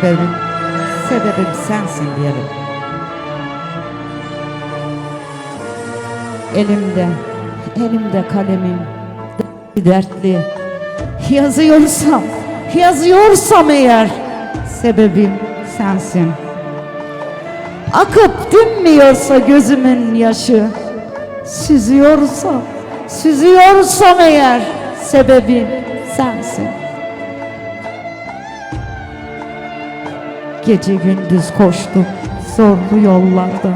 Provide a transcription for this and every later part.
sebebim, sebebim sensin diyelim. Elimde, elimde kalemim, dertli. Yazıyorsam, yazıyorsam eğer, sebebim sensin. Akıp dinmiyorsa gözümün yaşı, süzüyorsam, süzüyorsam eğer, sebebim sensin. Gece gündüz koştum zorlu yollarda.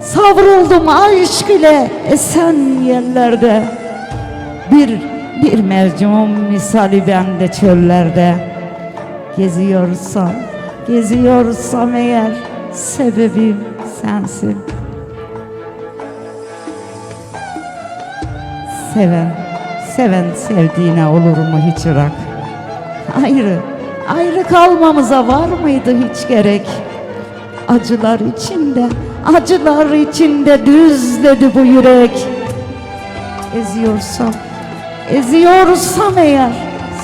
Savruldum aşk ile esen yerlerde. Bir bir mercum misali bende çöllerde. Geziyorsam, geziyorsam eğer sebebim sensin. Seven, seven sevdiğine olur mu hiç ırak? Ayrı, ayrı kalmamıza var mıydı hiç gerek? Acılar içinde, acılar içinde düzledi bu yürek. Eziyorsam, eziyorsam eğer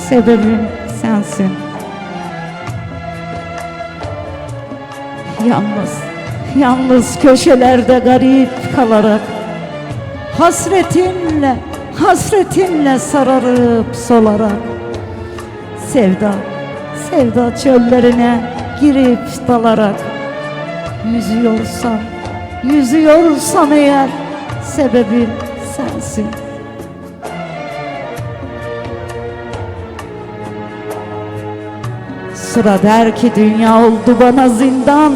sebebim sensin. Yalnız, yalnız köşelerde garip kalarak Hasretinle, hasretinle sararıp solarak Sevda, sevda çöllerine girip dalarak Yüzüyorsam, yüzüyorsam eğer sebebim sensin. Sıra der ki dünya oldu bana zindan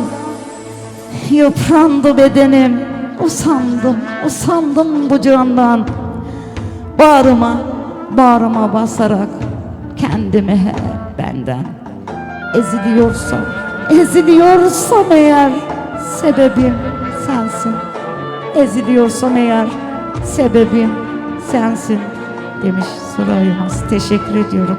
Yıprandı bedenim. Usandım, usandım bu candan. Bağrıma, bağrıma basarak Kendimi hep benden. Eziliyorsam, eziliyorsam eğer Sebebim sensin. Eziliyorsam eğer Sebebim sensin Demiş Suray Yılmaz Teşekkür ediyorum